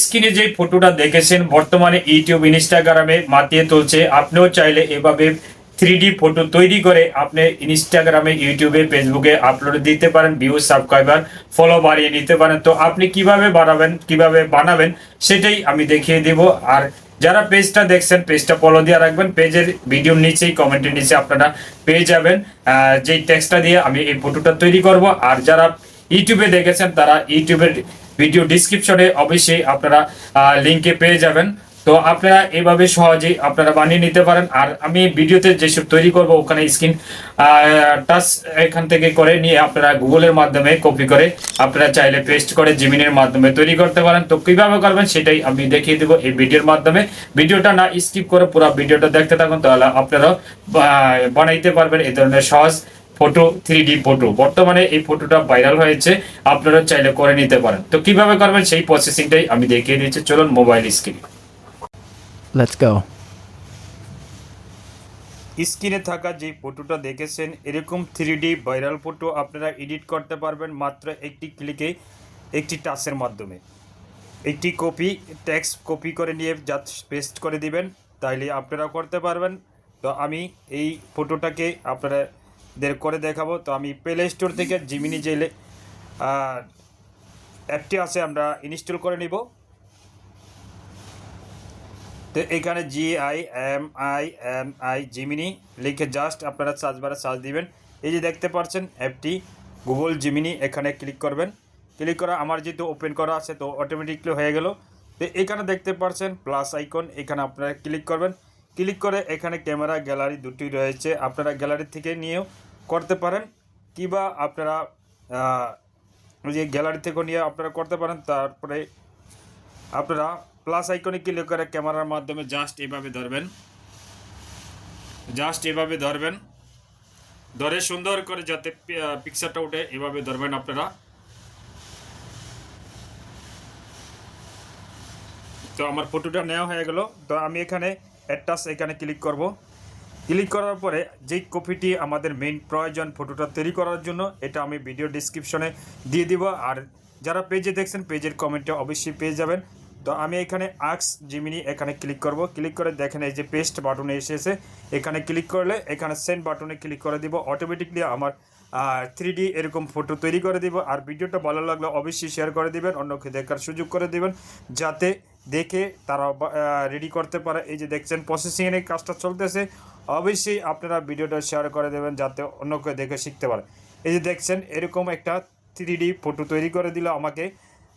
স্ক্রিনে যে ফটোটা দেখেছেন, বর্তমানে ইউটিউব, ইনস্টাগ্রামে মাতিয়ে তুলছে। আপনিও চাইলে এভাবে থ্রি ফটো তৈরি করে আপনি ইনস্টাগ্রামে, ইউটিউবে, ফেসবুকে আপলোড দিতে পারেন, ভিউ, সাবস্ক্রাইবার, ফলো বাড়িয়ে নিতে পারেন। তো আপনি কীভাবে বানাবেন কীভাবে বানাবেন, সেটাই আমি দেখিয়ে দিব। আর যারা পেজটা দেখছেন, পেজটা ফলো দিয়ে রাখবেন। পেজের ভিডিওর নিচেই কমেন্টের নিচে আপনারা পেয়ে যাবেন। যেই টেক্সটটা দিয়ে আমি এই ফটোটা তৈরি করব। আর যারা ইউটিউবে দেখেছেন তারা ইউটিউবের ভিডিও ডিসক্রিপশনে অবশ্যই আপনারা লিঙ্কে পেয়ে যাবেন। তো আপনারা এভাবে সহজেই আপনারা বানিয়ে নিতে পারেন। আর আমি ভিডিওতে যেসব তৈরি করব, ওখানে স্ক্রিন টাচ এখান থেকে করে নিয়ে আপনারা গুগলের মাধ্যমে কপি করে আপনারা চাইলে পেস্ট করে জিমিনের মাধ্যমে তৈরি করতে পারেন। তো কীভাবে করবেন সেটাই আমি দেখিয়ে দেবো এই ভিডিওর মাধ্যমে। ভিডিওটা না স্কিপ করে পুরো ভিডিওটা দেখতে থাকুন, তাহলে আপনারাও বানাইতে পারবেন। এই ধরনের সহজ ফটো থ্রি ডি ফটো বর্তমানে এই ফটোটা ভাইরাল হয়েছে আপনারা চাইলে করে নিতে পারেন। তো কীভাবে করবেন সেই প্রসেসিংটাই আমি দেখিয়ে দিচ্ছি চলুন মোবাইল স্ক্রিন. স্ক্রিনে থাকা যে ফটোটা দেখেছেন এরকম থ্রি ডি ভাইরাল ফটো আপনারা এডিট করতে পারবেন মাত্র একটি ক্লিকে একটি টাচের মাধ্যমে। একটি কপি টেক্সট কপি করে নিয়ে জাস্ট পেস্ট করে দিবেন তাইলে আপনারা করতে পারবেন। তো আমি এই ফটোটাকে আপনাদের করে দেখাবো। তো আমি প্লে স্টোর থেকে জিমিনি জেলে অ্যাপটি আছে আমরা ইনস্টল করে নিব। তো এখানে G I M I M I Gemini লিখে জাস্ট আপনারা সার্চ বারে সার্চ দিবেন। এই যে দেখতে পাচ্ছেন অ্যাপটি গুগল জিমিনি এখানে ক্লিক করবেন। ক্লিক করা আমার যেহেতু ওপেন করা আছে, তো অটোমেটিকলি হয়ে গেল। তো এখানে দেখতে পাচ্ছেন প্লাস আইকন এখানে আপনারা ক্লিক করবেন। ক্লিক করে এখানে ক্যামেরা গ্যালারি দুটি রয়েছে। আপনারা গ্যালারি থেকে নিয়েও করতে পারেন, কিবা আপনারা যে গ্যালারি থেকেও নিয়ে আপনারা করতে পারেন। তারপরে আপনারা প্লাস আইকনে ক্লিক করে ক্যামেরার মাধ্যমে জাস্ট এভাবে ধরবেন। জাস্ট এভাবে ধরবেন। ধরে সুন্দর করে যাতে পিকচারটা ওঠে এভাবে ধরবেন আপনারা। তো আমার ফটোটা নেওয়া হয়ে গেল। তো আমি এখানে অ্যাটাচ এখানে ক্লিক করব। ক্লিক করার পরে যেই কপিটি আমাদের মেইন প্রয়োজন ফটোটা তৈরি করার জন্য, এটা আমি ভিডিও ডিসক্রিপশনে দিয়ে দিব। আর যারা পেজে দেখছেন পেজের কমেন্টে অবশ্যই পেয়ে যাবেন। তো আমি এখানে আক্স জিমিনি এখানে ক্লিক করব। ক্লিক করে দেখেন এই যে পেস্ট বাটনে এসেছে। এখানে ক্লিক করলে এখানে সেন্ড বাটনে ক্লিক করে দিব। অটোমেটিকলি আমার থ্রি এরকম ফটো তৈরি করে দিব। আর ভিডিওটা ভালো লাগলে অবশ্যই শেয়ার করে দিবেন। অন্যকে দেখার সুযোগ করে দিবেন। যাতে দেখে তারা রেডি করতে পারে। এই যে দেখছেন প্রসেসিংয়ের এই কাজটা চলতেছে। অবশ্যই আপনারা ভিডিওটা শেয়ার করে দেবেন যাতে অন্যকে দেখে শিখতে পারে। এই যে দেখছেন, এরকম একটা থ্রি ফটো তৈরি করে দিল আমাকে।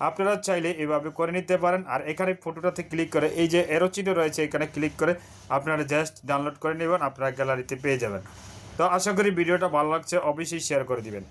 আপনারা চাইলে এভাবে করে নিতে পারেন। আর এখানে ফটোটাতে ক্লিক করে, এই যে এরোচিটো রয়েছে, এখানে ক্লিক করে আপনারা জাস্ট ডাউনলোড করে নেবেন, আপনারা গ্যালারিতে পেয়ে যাবেন। তো আশা করি ভিডিওটা ভালো লাগছে, অবশ্যই শেয়ার করে দিবেন।